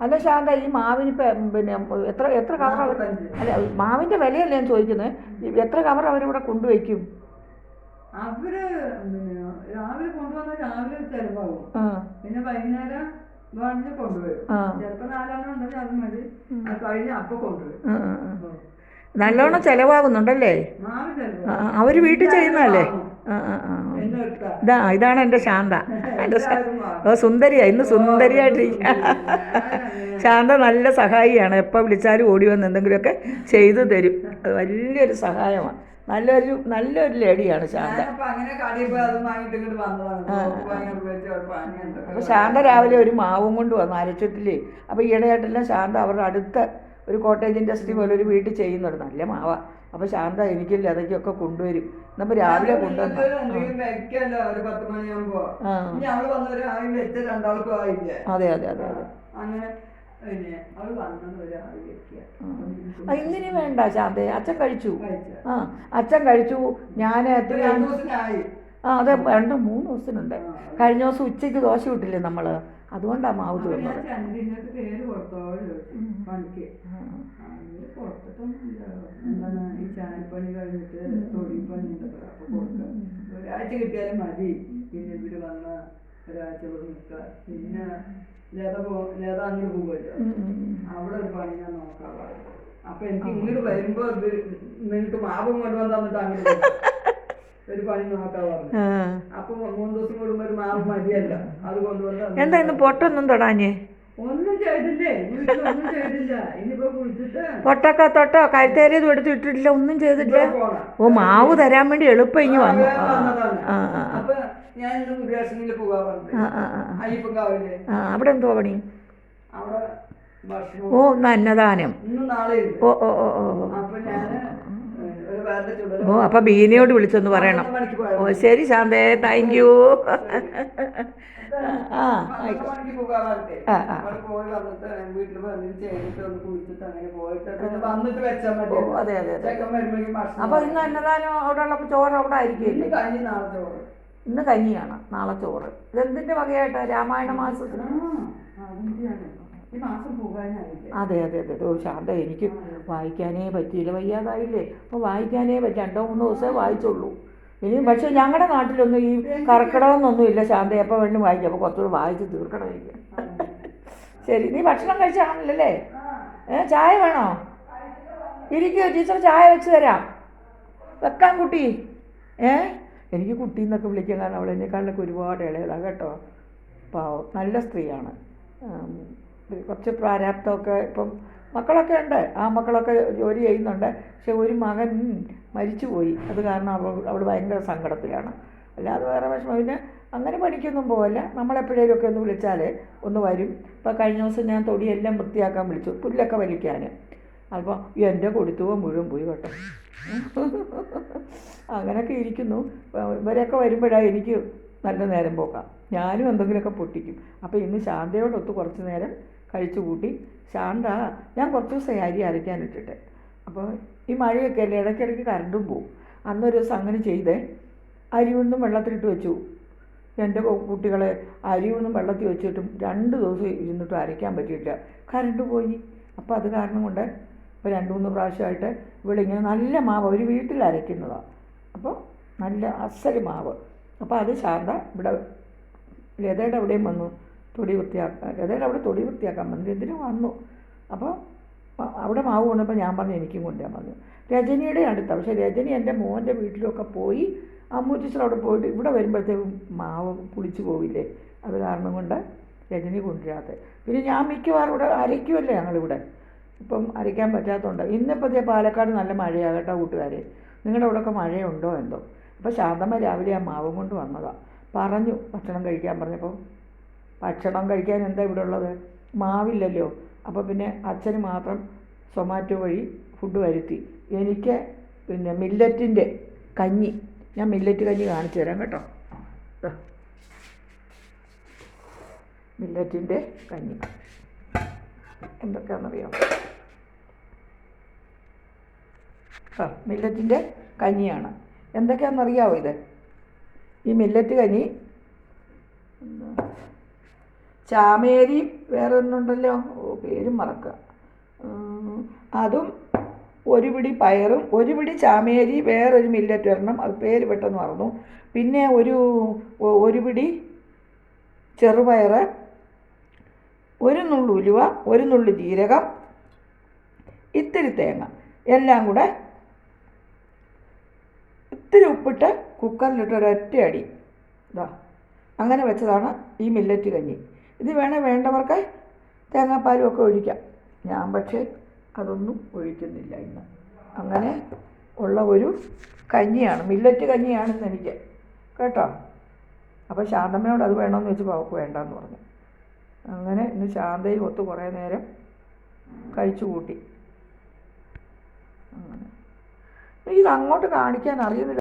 അല്ല ശാന്ത ഈ മാവിന് പിന്നെ എത്ര എത്ര കവർ അവർ അല്ല മാവിന്റെ വിലയല്ല ഞാൻ ചോദിക്കുന്നത് എത്ര കവർ അവരിവിടെ കൊണ്ടുവയ്ക്കും? അവർ രാവിലെ കൊണ്ടുവന്ന രാവിലെ ചെലവാകും. പിന്നെ വൈകുന്നേരം വേണമെങ്കിൽ കൊണ്ടുവരും. ആ. ചിലപ്പോ നാലെണ്ണം ഉണ്ടെങ്കിൽ അത് മതി. കഴിഞ്ഞ് അപ്പൊ കൊണ്ടുവരും. നല്ലോണം ചിലവാകുന്നുണ്ടല്ലേ? അവർ അവർ വീട്ടിൽ ചെയ്യുന്നതല്ലേ? ഇതാ ഇതാണ് എന്റെ ശാന്ത. എന്റെ. ഓ സുന്ദരിയാ ഇന്ന് സുന്ദരിയായിട്ടിരിക്കുക ശാന്ത നല്ല സഹായിയാണ്. എപ്പോൾ വിളിച്ചാലും ഓടി വന്ന് എന്തെങ്കിലുമൊക്കെ ചെയ്തു തരും. അത് വലിയൊരു സഹായമാണ് നല്ലൊരു നല്ലൊരു ലേഡിയാണ് ശാന്ത. അപ്പോൾ ശാന്ത രാവിലെ ഒരു മാവും കൊണ്ട് വന്നു അരച്ചിട്ടില്ലേ അപ്പോൾ ഈയിടെയായിട്ടെല്ലാം ശാന്ത അവരുടെ അടുത്ത ഒരു കോട്ടേജ് ഇൻഡസ്ട്രി പോലെ ഒരു വീട്ടിൽ ചെയ്യുന്നുണ്ട് നല്ല മാവ. അപ്പോൾ ശാന്ത എനിക്ക് ലതയ്ക്കൊക്കെ കൊണ്ടുവരും. നമ്മൾ രാവിലെ കൊണ്ടുവന്നു. അതെ അതെ അതെ അതെ. ഇന്നിനി വേണ്ട ശാന്ത. അച്ഛൻ കഴിച്ചു. ആ അച്ഛൻ കഴിച്ചു. ഞാൻ ആ അതെ രണ്ട് മൂന്ന് ദിവസത്തിനുണ്ട്. കഴിഞ്ഞ ദിവസം ഉച്ചയ്ക്ക് ദോശ വിട്ടില്ലേ നമ്മൾ അതുകൊണ്ടാണ് മാവ് തോന്നുന്നത്. തീർന്നത് പണിക്ക് കൊടുത്തിട്ടൊന്നുമില്ല എന്താണ് ഈ ചായപ്പണി കഴിഞ്ഞിട്ട് തൊടിപ്പണി ഉണ്ടല്ലോ അപ്പൊ കൊടുക്കാം. ഒരാഴ്ച കിട്ടിയാലും മതി. പിന്നെ ഇവിടെ വന്ന ഒരാഴ്ച ഇവിടെ നിൽക്കുക. പിന്നെ ലത പോ ലത അങ്ങോട്ട് പോകുമല്ലോ. അവിടെ ഒരു പണി ഞാൻ നോക്കാൻ അപ്പൊ എനിക്ക് ഇങ്ങോട്ട് വരുമ്പോ ഇത് നിനക്ക് മാപം കൊണ്ടുവന്ന് തന്നിട്ട് അങ്ങോട്ട്. ഒരു പണി നോക്കാൻ പറഞ്ഞു. അപ്പൊ മൂന്ന് ദിവസം കൂടുമ്പോ ഒരു മാവ് മതിയല്ല. അത് കൊണ്ടുവന്ന്. എന്താ ഇന്ന് പൊട്ടൊന്നും തൊടാഞ്ഞേ? ഒന്നും ചെയ്തില്ലേ. വീട്ടിൽ ഒന്നും ചെയ്തില്ല. ഇനിയിപ്പോ കുളിച്ചിട്ട് പൊട്ടൊക്കെ തൊട്ടോ? കഴുത്തേരിയതും എടുത്ത് ഇട്ടിട്ടില്ല. ഒന്നും ചെയ്തിട്ടില്ല. ഓ മാവ് തരാൻ വേണ്ടി എളുപ്പം ഇങ്ങ് വന്നു. അപ്പൊ ഞാൻ ഇന്ന് അവിടെ എന്തോ പണി? അവിടെ ഓ അന്നദാനം. ഓ ഓ ഓ ഓ ഓ. അപ്പൊ അപ്പം ബീനയോട് വിളിച്ചൊന്ന് പറയണം. ഓ ശരി ശാന്തേ താങ്ക് യു ആ ആ, ആ. ഓ അതെ അതെ അതെ. അപ്പോൾ ഇന്ന് അന്നദാനം അവിടെ ഉള്ളപ്പോൾ ചോറ് അവിടെ ആയിരിക്കും ഇന്ന് കഞ്ഞിയാണ് നാളെ ചോറ്. ഇതെന്തിന്റെ വകയായിട്ടാ രാമായണ മാസത്തിന് അതെ അതെ അതെ. ഓ ശാന്ത എനിക്ക് വായിക്കാനേ പറ്റിയില്ല. വയ്യാതായില്ലേ? അപ്പോൾ വായിക്കാനേ പറ്റി. രണ്ടോ മൂന്നോ ദിവസമേ വായിച്ചുള്ളൂ ഇനി പക്ഷേ ഞങ്ങളുടെ നാട്ടിലൊന്നും ഈ കർക്കിടകമൊന്നും ഇല്ല ശാന്ത. എപ്പോൾ വേണ്ടി വായിക്കും. അപ്പോൾ കുറച്ചുകൂടി വായിച്ച് തീർക്കണം എനിക്ക് ശരി നീ ഭക്ഷണം കഴിച്ചാണല്ലേ ഏ ചായ വേണോ? ഇരിക്കുമോ ടീച്ചർ ചായ വെച്ച് തരാം. വെക്കാം കുട്ടി. ഏ? എനിക്ക് കുട്ടി എന്നൊക്കെ വിളിക്കാൻ കാരണം അവളെന്നെക്കാളിലൊക്കെ ഒരുപാട് ഇളയതാണ് കേട്ടോ. പാവം. നല്ല സ്ത്രീയാണ്. കുറച്ച് പ്രാരാബ്ദമൊക്കെ ഇപ്പം മക്കളൊക്കെ ഉണ്ട്. ആ മക്കളൊക്കെ ജോലി ചെയ്യുന്നുണ്ട്. പക്ഷെ ഒരു മകൻ മരിച്ചുപോയി. അത് കാരണം അവൾ അവൾ ഭയങ്കര സങ്കടത്തിലാണ്. അല്ലാതെ വേറെ വിഷമം. പിന്നെ അങ്ങനെ പണിക്കൊന്നും പോകല്ല നമ്മളെപ്പോഴേലുമൊക്കെ ഒന്ന് വിളിച്ചാൽ ഒന്ന് വരും. ഇപ്പോൾ കഴിഞ്ഞ ദിവസം ഞാൻ തൊടിയെല്ലാം വൃത്തിയാക്കാൻ വിളിച്ചു. പുല്ലൊക്കെ വലിക്കാൻ. അപ്പോൾ എന്റെ കൊടുത്തുവോ മുഴുവൻ പോയി കേട്ടോ. അങ്ങനെയൊക്കെ ഇരിക്കുന്നു. ഇവരൊക്കെ വരുമ്പോഴാണ് എനിക്ക് നല്ല നേരം പോക്കാം. ഞാനും എന്തെങ്കിലുമൊക്കെ പൊട്ടിക്കും. അപ്പോൾ ഇന്ന് ശാന്തയോടൊത്ത് കുറച്ച് നേരം കഴിച്ചു കൂട്ടി. ശാന്ത ഞാൻ കുറച്ച് ദിവസം അരി അരയ്ക്കാനിട്ടിട്ട് അപ്പോൾ ഈ മഴയൊക്കെ അല്ലേ? ഇടയ്ക്കിടയ്ക്ക് കറണ്ടും പോവും. അന്നൊരു ദിവസം അങ്ങനെ ചെയ്തേ. അരി ഒന്നും വെള്ളത്തിലിട്ട് വെച്ചു. എന്റെ കുട്ടികളെ അരി ഒന്നും വെള്ളത്തിൽ വെച്ചിട്ടും രണ്ട് ദിവസം ഇരുന്നിട്ടും അരയ്ക്കാൻ പറ്റിയില്ല. കറണ്ട് പോയി. അപ്പോൾ അത് കാരണം കൊണ്ട് ഇപ്പോൾ രണ്ട് മൂന്ന് പ്രാവശ്യമായിട്ട് ഇവിടെ ഇങ്ങനെ നല്ല മാവ് ഒരു വീട്ടിൽ അരയ്ക്കുന്നതാണ് അപ്പോൾ നല്ല അസൽ മാവ്. അപ്പോൾ അത് ശാരദ ഇവിടെ ലതയുടെ അവിടെയും വന്നു തൊടി വൃത്തിയാക്കാൻ. ലതയുടെ അവിടെ തൊടി വൃത്തിയാക്കാൻ വന്നു എന്തിനും വന്നു. അപ്പോൾ അവിടെ മാവ് കൊണ്ടപ്പോൾ ഞാൻ പറഞ്ഞു എനിക്കും കൊണ്ടുവരാൻ പറഞ്ഞു. രജനിയുടെ അടുത്ത പക്ഷേ രജനി എന്റെ മോന്റെ വീട്ടിലൊക്കെ പോയി അമ്മൂറ്റിച്ചൻ അവിടെ പോയിട്ട് ഇവിടെ വരുമ്പോഴത്തേക്കും മാവ് പുളിച്ചു പോവില്ലേ? അത് കാരണം കൊണ്ട് രജനി കൊണ്ടുവരാത്ത. പിന്നെ ഞാൻ മിക്കവാറും ഇവിടെ അരയ്ക്കുമല്ലേ ഞങ്ങളിവിടെ? ഇപ്പം അരയ്ക്കാൻ പറ്റാത്തതുകൊണ്ട് ഇന്നിപ്പോൾ പാലക്കാട് നല്ല മഴയാണ് കേട്ടോ കൂട്ടുകാരെ. നിങ്ങളുടെ അവിടെയൊക്കെ മഴയുണ്ടോ എന്തോ? അപ്പോൾ ശാന്തമ്മ രാവിലെ ആ മാവും കൊണ്ട് വന്നതാണ് പറഞ്ഞു ഭക്ഷണം കഴിക്കാൻ പറഞ്ഞപ്പോൾ ഭക്ഷണം കഴിക്കാൻ എന്താ ഇവിടെ ഉള്ളത്? മാവില്ലല്ലോ. അപ്പോൾ പിന്നെ അച്ഛന് മാത്രം സൊമാറ്റോ വഴി ഫുഡ് വരുത്തി. എനിക്ക് പിന്നെ മില്ലറ്റിന്റെ കഞ്ഞി ഞാൻ മില്ലറ്റ് കഞ്ഞി കാണിച്ചു തരാം കേട്ടോ. മില്ലറ്റിന്റെ കഞ്ഞി. എന്തൊക്കെയാണെന്നറിയാം? ആ മില്ലറ്റിന്റെ കഞ്ഞിയാണ്. എന്തൊക്കെയാണെന്നറിയാമോ ഇത്? ഈ മില്ലറ്റ് കഞ്ഞി. ചാമേരി വേറെ ഒന്നുണ്ടല്ലോ പേരും മറക്കുക. അതും ഒരു പിടി പയറും ഒരു പിടി ചാമേരി വേറൊരു മില്ലറ്റ് വരണം അത് പേര് പെട്ടെന്ന് മറന്നു. പിന്നെ ഒരു ഒരു പിടി ചെറുപയർ ഒരു നുള്ളു ഉലുവ ഒരു നുള്ളു ജീരകം ഇത്തിരി തേങ്ങ. എല്ലാം കൂടെ ഉപ്പിട്ട് കുക്കറിലിട്ട് ഒരൊറ്റ അടി ഇതാ അങ്ങനെ വെച്ചതാണ് ഈ മില്ലറ്റ് കഞ്ഞി. ഇത് വേണേൽ വേണ്ടവർക്ക് തേങ്ങാപ്പാലും ഒക്കെ ഒഴിക്കാം. ഞാൻ പക്ഷേ അതൊന്നും ഒഴിക്കുന്നില്ല ഇന്ന്. അങ്ങനെ ഉള്ള ഒരു കഞ്ഞിയാണ് മില്ലറ്റ് കഞ്ഞിയാണെന്ന് എനിക്ക്. കേട്ടോ? അപ്പോൾ ശാന്തമ്മയോട് അത് വേണമെന്ന് വെച്ചപ്പോൾ അവൾക്ക് വേണ്ടെന്ന് പറഞ്ഞു. അങ്ങനെ ഇന്ന് ശാന്തയും ഒത്ത് കുറേ നേരം കഴിച്ചു കൂട്ടി. അങ്ങനെ. ഇത് അങ്ങോട്ട് കാണിക്കാൻ അറിയുന്നില്ല.